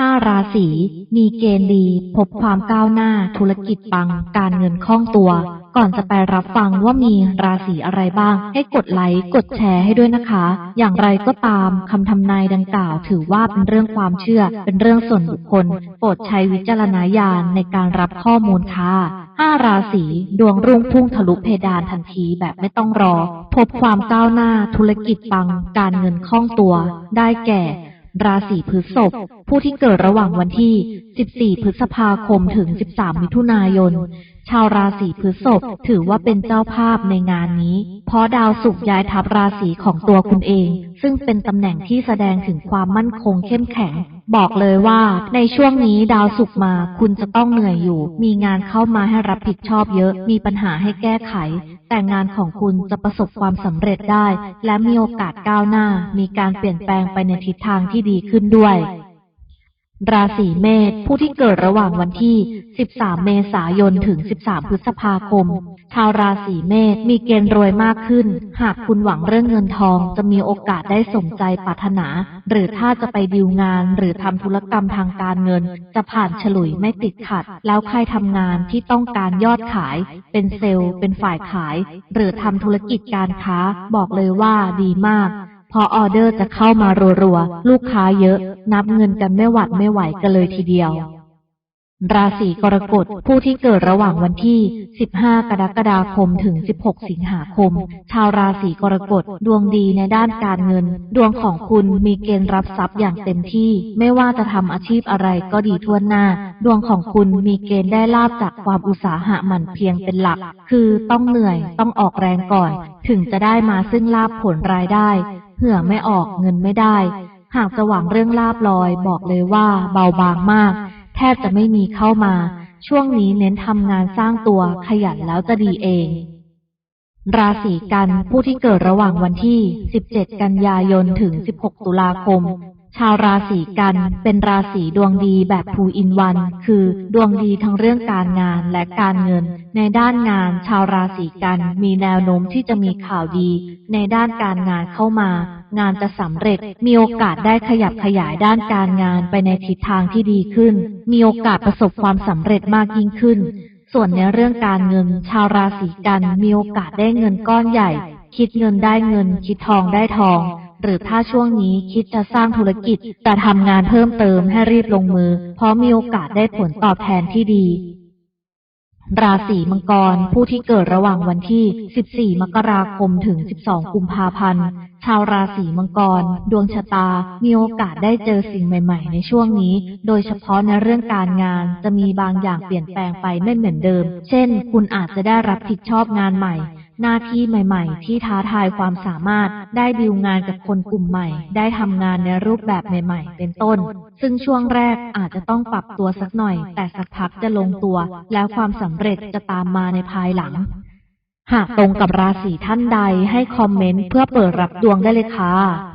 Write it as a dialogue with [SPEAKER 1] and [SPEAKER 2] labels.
[SPEAKER 1] ห้าราศีมีเกณฑ์ดี พบความก้าวหน้า ธุรกิจปัง การเงินคล่องตัว ก่อนจะไปรับฟังว่ามีราศีอะไรบ้าง ให้กดไลค์กดแชร์ให้ด้วยนะคะ อย่างไรก็ตามคำทำนายดังกล่าว ถือว่าเป็นเรื่องความเชื่อ เป็นเรื่องส่วนบุคคล โปรดใช้วิจารณญาณในการรับข้อมูลค่ะห้าราศีดวงรุ่งพุ่งทะลุเพดานทันทีแบบไม่ต้องรอ พบความก้าวหน้า ธุรกิจปัง การเงินคล่องตัว ได้แก่ ราศีพฤษภผู้ที่เกิดระหว่างวันที่ 14 พฤษภาคมถึง 13 มิถุนายน ชาวราศีพฤษภถือว่าเป็นเจ้าภาพในงานนี้ เพราะดาวศุกร์ย้ายทับราศีของตัวคุณเอง ซึ่งเป็นตำแหน่งที่แสดงถึงความมั่นคงเข้มแข็ง บอกเลยว่า ในช่วงนี้ดาวสุกมา คุณจะต้องเหนื่อยอยู่ มีงานเข้ามาให้รับผิดชอบเยอะ มีปัญหาให้แก้ไข แต่งานของคุณจะประสบความสำเร็จได้ และมีโอกาสก้าวหน้า มีการเปลี่ยนแปลงไปในทิศทางที่ดีขึ้นด้วย ราศีเมษผู้ที่เกิดระหว่างวันที่ 13 เมษายน ถึง 13 พฤษภาคม ชาวราศีเมษมีเกณฑ์รวยมากขึ้น หากคุณหวังเรื่องเงินทอง จะมีโอกาสได้สมใจปรารถนา หรือถ้าจะไปดีลงาน หรือทำธุรกรรมทางการเงิน จะผ่านฉลุยไม่ติดขัด แล้วใครทำงานที่ต้องการยอดขาย เป็นเซลล์ เป็นฝ่ายขาย หรือทำธุรกิจการค้า บอกเลยว่าดีมาก พอออเดอร์จะเข้ามารัวๆ ลูกค้าเยอะ นับเงินกันไม่หวัดไม่ไหวกันเลยทีเดียว ราศีกรกฎผู้ที่เกิดระหว่างวันที่ 15 กรกฎาคมถึง 16 สิงหาคม ชาวราศีกรกฎดวงดีในด้านการเงิน ดวงของคุณมีเกณฑ์รับทรัพย์อย่างเต็มที่ ไม่ว่าจะทำอาชีพอะไรก็ดีทั่วหน้า ดวงของคุณมีเกณฑ์ได้ลาบจากความอุตสาหะหมั่นเพียรเป็นหลัก คือต้องเหนื่อยต้องออกแรงก่อน ถึงจะได้มาซึ่งลาบผลรายได้ เผื่อไม่ออกเงินไม่ได้ หากจะหวังเรื่องลาบลอยบอกเลยว่าเบาบางมาก แทบจะไม่มีเข้ามา ช่วงนี้เน้นทำงานสร้างตัวขยันแล้วจะดีเอง ราศีกันผู้ที่เกิดระหว่างวันที่ 17 กันยายนถึง 16 ตุลาคม ชาวราศีกันเป็นราศีดวงดีแบบภูอินวัน คือดวงดีทั้งเรื่องการงานและการเงิน ในด้านงาน ชาวราศีกันมีแนวโน้มที่จะมีข่าวดี ในด้านการงานเข้ามา งานจะสำเร็จ มีโอกาสได้ขยับขยายด้านการงานไปในทิศทางที่ดีขึ้น มีโอกาสประสบความสำเร็จมากยิ่งขึ้น ส่วนในเรื่องการเงิน ชาวราศีกันมีโอกาสได้เงินก้อนใหญ่ คิดเงินได้เงิน คิดทองได้ทอง หรือถ้าช่วงนี้คิดจะสร้างธุรกิจ แต่ทำงานเพิ่มเติมให้รีบลงมือ เพราะมีโอกาสได้ผลตอบแทนที่ดี ราศีมังกร ผู้ที่เกิดระหว่างวันที่ 14 มกราคมถึง 12 กุมภาพันธ์ ชาวราศีมังกร ดวงชะตา มีโอกาสได้เจอสิ่งใหม่ ๆ ในช่วงนี้ โดยเฉพาะในเรื่องการงาน จะมีบางอย่างเปลี่ยนแปลงไปไม่เหมือนเดิม เช่น คุณอาจจะได้รับผิดชอบงานใหม่ หน้าที่ใหม่ ๆ ที่ท้าทายความสามารถ ได้ดีลงานกับคนกลุ่มใหม่ ได้ทำงานในรูปแบบใหม่ ๆ เป็นต้น ซึ่งช่วงแรกอาจจะต้องปรับตัวสักหน่อย แต่สักพักจะลงตัว แล้วความสำเร็จจะตามมาในภายหลัง หากตรงกับราศีท่านใดให้คอมเมนต์เพื่อเปิดรับดวงได้เลยค่ะ